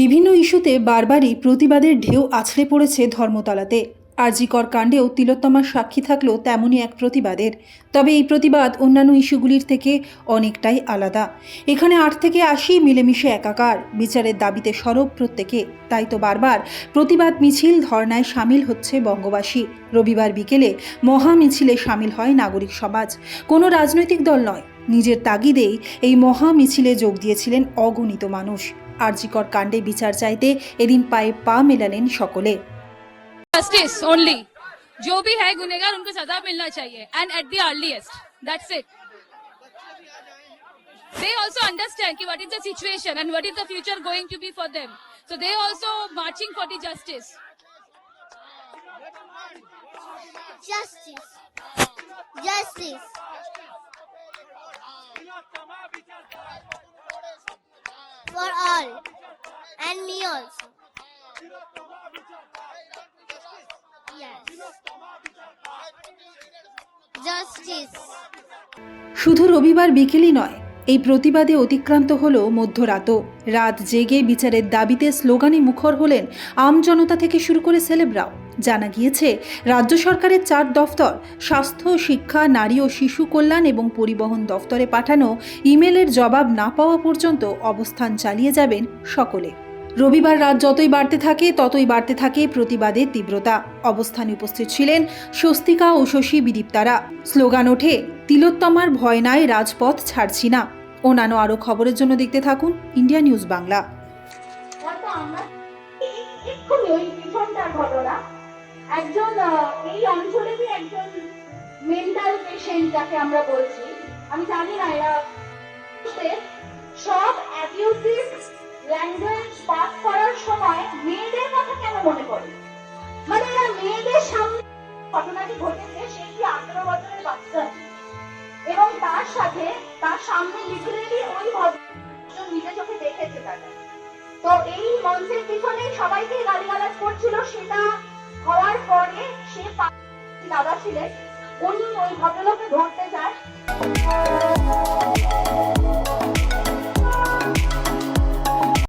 বিভিন্ন ইস্যুতে বারবারই প্রতিবাদের ঢেউ আছড়ে পড়েছে ধর্মতলাতে। আরজিকর কাণ্ডেও তিলোত্তমার সাক্ষী থাকলেও তেমনই এক প্রতিবাদের। তবে এই প্রতিবাদ অন্যান্য ইস্যুগুলির থেকে অনেকটাই আলাদা। এখানে আট থেকে আশি মিলেমিশে একাকার। বিচারের দাবিতে সরব প্রত্যেকে। তাই তো বারবার প্রতিবাদ মিছিল ধর্নায় সামিল হচ্ছে বঙ্গবাসী। রবিবার বিকেলে মহা মিছিলে সামিল হয় নাগরিক সমাজ। কোনো রাজনৈতিক দল নয়। নিজের তাগিদেই এই মহা মিছিলে যোগ দিয়েছিলেন অগণিত মানুষ আরজিকর কাণ্ডে বিচার চাইতে এদিন পায়ে পা মেলালেন সকলে जस्टिस ओनली जो भी है गुनेगार उनको सजा मिलना चाहिए and at the earliest that's it they also understand ki what is the situation and what is the future going to be for them so they also marching for the justice Justice. Justice. For all. And me also. শুধু রবিবার বিকেলই নয়, এই প্রতিবাদে অতিক্রান্ত হল মধ্যরাতও রাত জেগে বিচারের দাবিতে স্লোগানে মুখর হলেন আম জনতা থেকে শুরু করে সেলেবরাও জানা গিয়েছে, রাজ্য সরকারের চার দফতর, স্বাস্থ্য, শিক্ষা, নারী ও শিশু কল্যাণ এবং পরিবহন দফতরে পাঠানো ইমেলের জবাব না পাওয়া পর্যন্ত অবস্থান চালিয়ে যাবেন সকলে। রবিবার রাত যতই বাড়তে থাকে, ততই বাড়তে থাকে প্রতিবাদের তীব্রতা। অবস্থানে উপস্থিত ছিলেন স্বস্তিকা ও শশী বিদীপ্তারা স্লোগান ওঠে, তিলোত্তমার ভয় নাই, রাজপথ ছাড়ছি না। অন্যান্য আরও খবরের জন্য দেখতে থাকুন ইন্ডিয়া নিউজ বাংলা। ঘটনা। একজন এই অঞ্চলেরই একজন মেন্টাল পেশেন্ট যাকে আমরা বলছি। আমি জানি না এরা সব অ্যাবিউসিভ ল্যাঙ্গুয়েজ পাস করার সময় মেয়েদের কথা কেন মনে পড়ে? মানে এরা মেয়েদের সামনে ঘটনাটি ঘটেছে, সে আঠারো বছরের বাচ্চা? এবং তার সাথে তার সামনে লিটারেলি ওই ভদ্র নিজে চোখে দেখেছে তাকে। তো এই মঞ্চের পিছনে সবাইকে গালিগালাজ করছিল, সেটা হওয়ার পরে সে দাদা ছিলেন। উনি ওই ঘটনাকে ধরতে যায়